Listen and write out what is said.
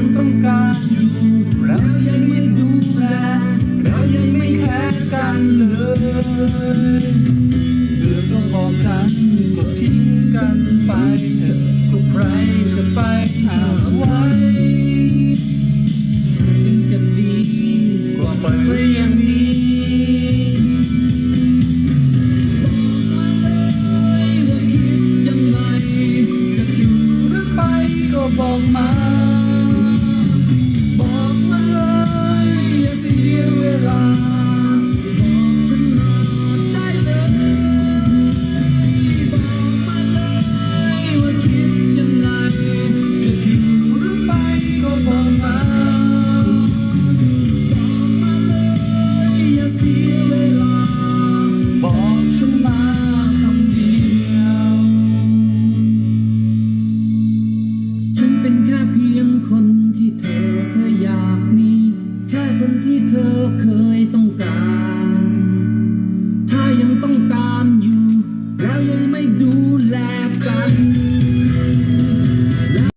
ังต้องการอยู่ เรายังไม่ดูแลเรายังไม่แค่กันเลยเดือต้องบอกกันก็ทิ้งกันไปเถอะก็ใครจะไปหาไว้ยังจะดีกว่าปล่อยไว้อย่างนี้ บอกฉันมา ที่เธอเคยต้องการ